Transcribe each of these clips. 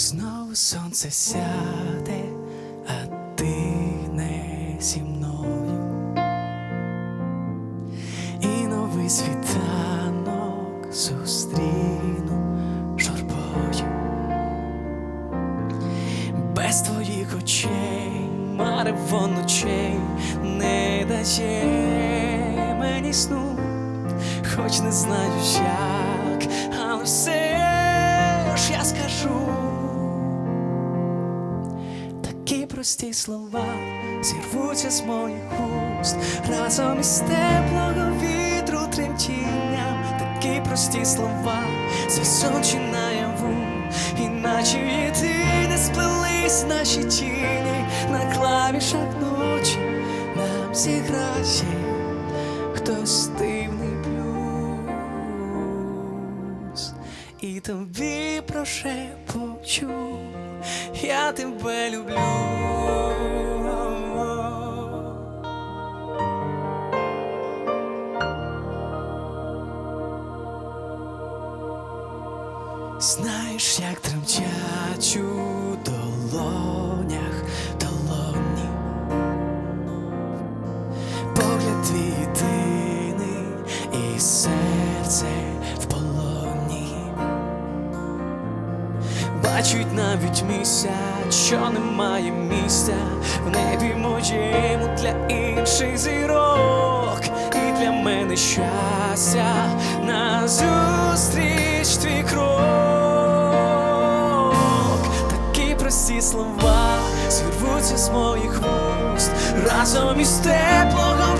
Знову сонце сяде, а ти не зі мною. І новий світанок зустріну журбою. Без твоїх очей, марево ночей не дає мені сну, хоч не знаю як, але все прості слова зірвуться з моїх уст разом із теплого вітру тремтінням. Такі прості слова, це сон чи наяву, іначе єдине сплелись наші тіні на клавішах ночі нам зіграє хтось і тобі прошепочу, я тебе люблю. Знаєш, як тремтять у долонях долоні Погляд твій єдиний і серце Бачить навіть місяць, що немає місця. В небі моєму для інших зірок, і для мене щастя. Назустріч твій крок. Такі прості слова зірвуться з моїх вуст. Разом із теплого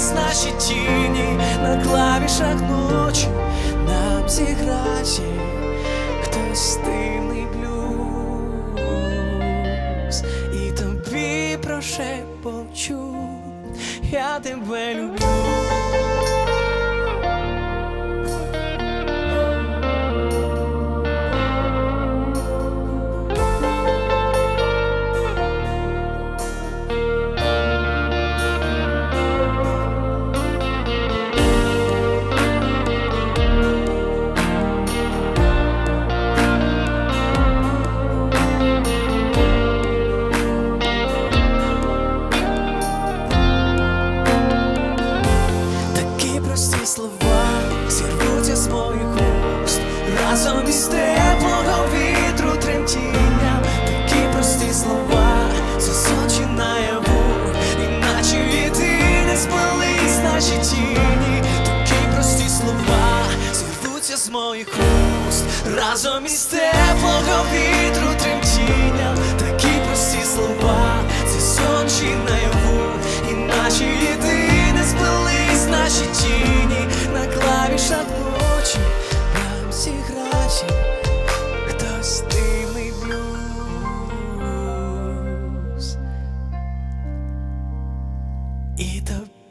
спались наші тіні на клавішах ночі нам зіграє хтось дивний блюз і тобі прошепочу, я тебе люблю. Прості слова зірвуться з моїх уст разом із теплого вітру тремтіння. Такі прості слова, це сон чи наяву, іначе єдине сплелись наші тіні. Такі прості слова зірвуться з моїх уст разом із теплого вітру тремтіння.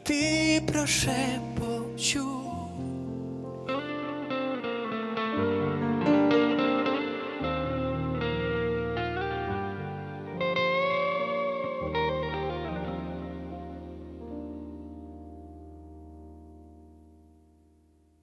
Тобі прошепочу